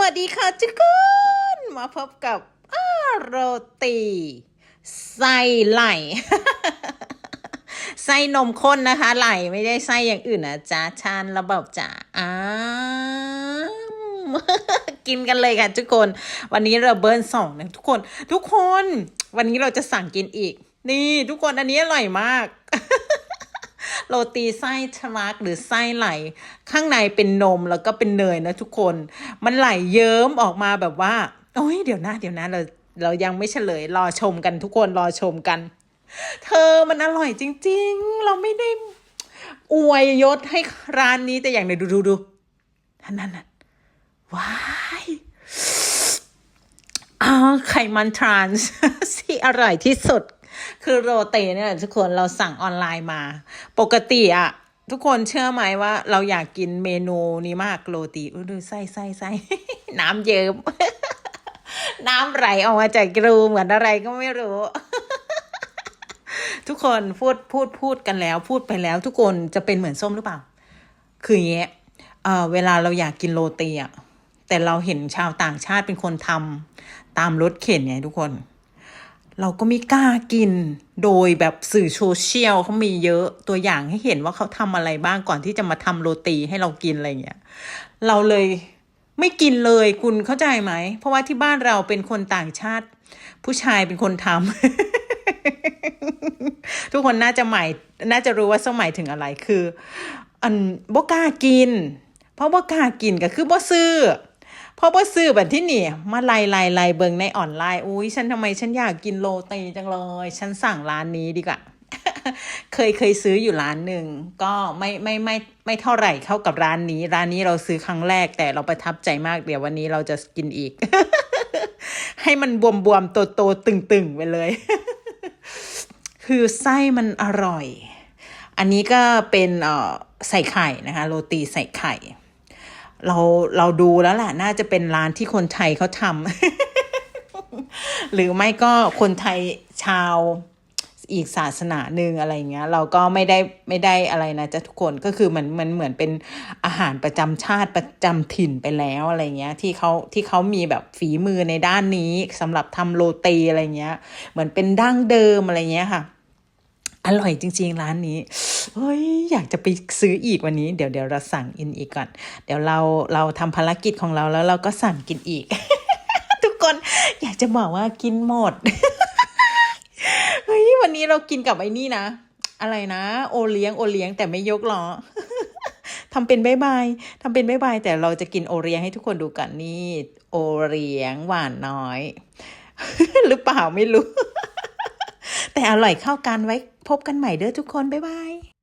วัสดีค่ะทุกคนมาพบกับโรตีไส้ไหลไส้นมข้นนะคะ ไหลไม่ได้ไส้อย่างอื่นนะจ๊ะชานระเบิดจ้ะอ้ากินกันเลยค่ะทุกคน วันนี้เราเบิร์นสองนะทุกคน ทุกคน วันนี้เราจะสั่งกินอีก นี่ ทุกคนอันนี้อร่อยมาก โรตีไส้ทะลักหรือไส้ไหล ข้างในเป็นนมแล้วก็เป็นเนยนะทุกคน มันไหลเยิ้มออกมาแบบว่า โอ้ยเดี๋ยวนะเดี๋ยวนะเราเรายังไม่เฉลยรอชมกันทุกคนรอชมกัน เธอมันอร่อยจริง ๆ เราไม่ได้อวยยศให้ร้านนี้แต่อย่างไหนดูดูดูนั่นนั่นนั่นว้ายอ้าไขมันทรานส์ที่อร่อยที่สุด คือโรตีเนี่ยทุกคนเราสั่งออนไลน์มา ปกติอะทุกคนเชื่อไหมว่าเราอยากกินเมนูนี้มากโรตีดูไส้ไส้ไส้น้ำเยิ้มน้ำไหลออกมาจากรูเหมือนอะไรก็ไม่รู้ ทุกคนพูดพูดพูดกันแล้ว พูดไปแล้ว ทุกคนจะเป็นเหมือนส้มหรือเปล่า คืออย่างเงี้ยเออเวลาเราอยากกินโรตีอะแต่เราเห็นชาวต่างชาติเป็นคนทำตามรถเข็นไงทุกคน เราก็ไม่กล้ากิน โดยแบบสื่อโซเชียลเขามีเยอะตัวอย่างให้เห็นว่าเขาทำอะไรบ้างก่อนที่จะมาทำโรตีให้เรากินอะไรเงี้ย เราเลยไม่กินเลยคุณเข้าใจไหม เพราะว่าที่บ้านเราเป็นคนต่างชาติ ผู้ชายเป็นคนทำทุกคนน่าจะหมายน่าจะรู้ว่าสมัยถึงอะไรคือ อันบ่กล้ากิน เพราะบ่กล้ากินก็คือบ่ซื้อ พราะว่าซื้อแบบที่นี่มาไล่ไล่ไล่เบิงในออนไลน์อุ้ยฉันทำไมฉันอยากกินโรตีจังเลย ฉันสั่งร้านนี้ดีกว่าเคยเคยซื้ออยู่ร้านหนึ่งก็ไม่ไม่ไม่ไม่เท่าไหร่เข้ากับร้านนี้ ร้านนี้เราซื้อครั้งแรกแต่เราประทับใจมากเดี๋ยววันนี้เราจะกินอีก ให้มันบวมบวมโตโตๆตึงตึงๆไปเลย คือไส้มันอร่อย อันนี้ก็เป็นเอ่อใส่ไข่นะคะ โรตีใส่ไข่ เราเราดูแล้วแหละน่าจะเป็นร้านที่คนไทยเขาทำหรือไม่ก็คนไทยชาวอีกศาสนาหนึ่งอะไรเงี้ย เราก็ไม่ได้ไม่ได้อะไรนะจ๊ะทุกคนก็คือมันมันเหมือนเป็นอาหารประจำชาติประจำถิ่นไปแล้วอะไรเงี้ย ที่เขาที่เขามีแบบฝีมือในด้านนี้สำหรับทำโรตีอะไรเงี้ย เหมือนเป็นดั้งเดิมอะไรเงี้ยค่ะ อร่อยจริง ๆ ร้านนี้ เฮ้ย อยากจะไปซื้ออีกวันนี้ เดี๋ยวเดี๋ยวเราสั่งอินอีกก่อน เดี๋ยวเราเราทำภารกิจของเราแล้วเราก็สั่งกินอีก ทุกคนอยากจะบอกว่ากินหมด เฮ้ย วันนี้เรากินกับไอ้นี่นะ อะไรนะ โอเลี้ยงโอเลี้ยงแต่ไม่ยกล้อทำเป็นบายบายทำเป็นบายบายแต่เราจะกินโอเลี้ยงให้ทุกคนดูกันนี่โอเลี้ยงหวานน้อย หรือเปล่าไม่รู้ แต่อร่อยเข้ากันไว้ พบกันใหม่เด้อทุกคน บ๊ายบาย